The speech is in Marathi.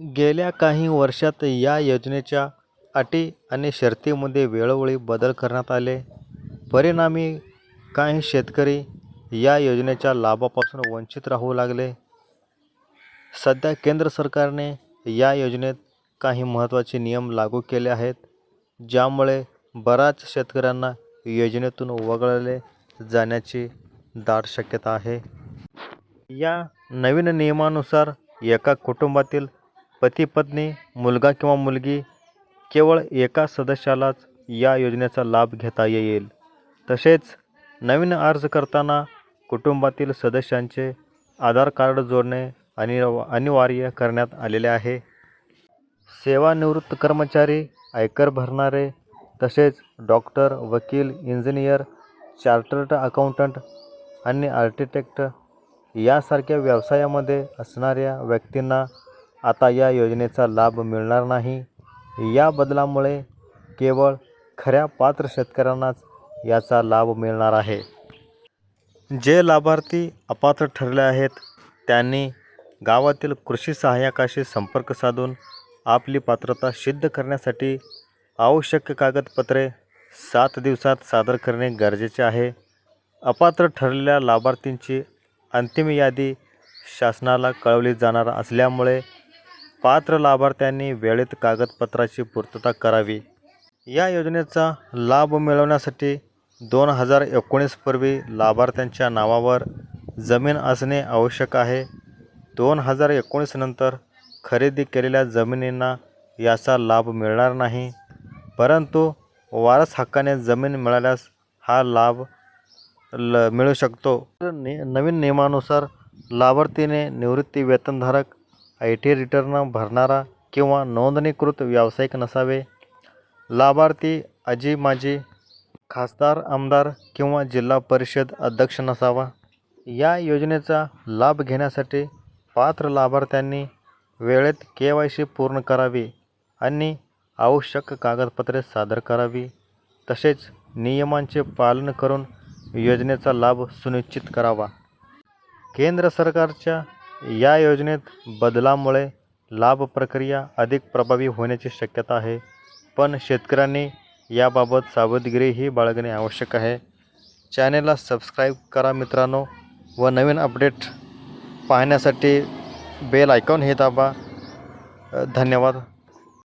गेल्या काही वर्षात या योजनेच्या अटी आणि शर्तीमध्ये वेळोवेळी बदल करण्यात आले. परिणामी काही शेतकरी या योजनेच्या लाभापासून वंचित राहू लागले. सध्या केंद्र सरकारने या योजनेत काही महत्त्वाचे नियम लागू केले आहेत ज्यामुळे बऱ्याच शेतकऱ्यांना योजनेतून वगळले जाण्याची दाट शक्यता आहे. या नवीन नियमानुसार एका कुटुंबातील पती पत्नी मुलगा किंवा मुलगी केवळ एका सदस्यालाच या योजनेचा लाभ घेता येईल. तसेच नवीन अर्ज करताना कुटुंबातील सदस्यांचे आधार कार्ड जोडणे अनि अनिवार्य करण्यात आलेले आहे. सेवानिवृत्त कर्मचारी आयकर भरणारे तसेच डॉक्टर वकील इंजिनियर चार्टर्ड अकाउंटंट आणि आर्किटेक्ट यासारख्या व्यवसायामध्ये असणाऱ्या व्यक्तींना आता या योजनेचा लाभ मिळणार नाही. या बदलामुळे केवळ खऱ्या पात्र शेतकऱ्यांनाच याचा लाभ मिळणार आहे. जे लाभार्थी अपात्र ठरले आहेत त्यांनी गावातील कृषी सहाय्यकाशी संपर्क साधून आपली पात्रता सिद्ध करण्यासाठी आवश्यक कागदपत्रे सात दिवसात सादर करणे गरजेचे आहे. अपात्र ठरलेल्या लाभार्थींची अंतिम यादी शासनाला कळवली जाणार असल्यामुळे पात्र लाभार्थ्यांनी वेळेत कागदपत्राची पूर्तता करावी. या योजनेचा लाभ मिळवण्यासाठी दोन हजार एकोणीसपूर्वी लाभार्थ्यांच्या नावावर जमीन असणे आवश्यक आहे. दोन हजार एकोणीस नंतर खरेदी केलेल्या जमिनींना याचा लाभ मिळणार नाही. परंतु वारस हक्काने जमीन मिळाल्यास हा लाभ ल मिळू शकतो. नि नवीन नियमानुसार लाभार्थीने निवृत्ती वेतनधारक आय टी रिटर्न भरणारा किंवा नोंदणीकृत व्यावसायिक नसावे. लाभार्थी अजी माजी खासदार आमदार किंवा जिल्हा परिषद अध्यक्ष नसावा. या योजनेचा लाभ घेण्यासाठी पात्र लाभार्थ्यांनी वेळेत के वाय सी पूर्ण करावी आणि आवश्यक कागदपत्रे सादर करावी. तसेच नियमांचे पालन करून योजनेचा लाभ सुनिश्चित करावा. केंद्र सरकारच्या या योजनेत बदलामुळे लाभ प्रक्रिया अधिक प्रभावी होण्याची शक्यता आहे. पण शेतकऱ्यांनी याबाबत सावधगिरीही बाळगणे आवश्यक आहे. चॅनेलला सबस्क्राईब करा मित्रांनो व नवीन अपडेट पाहण्यासाठी बेल आयकॉन हे दाबा. धन्यवाद.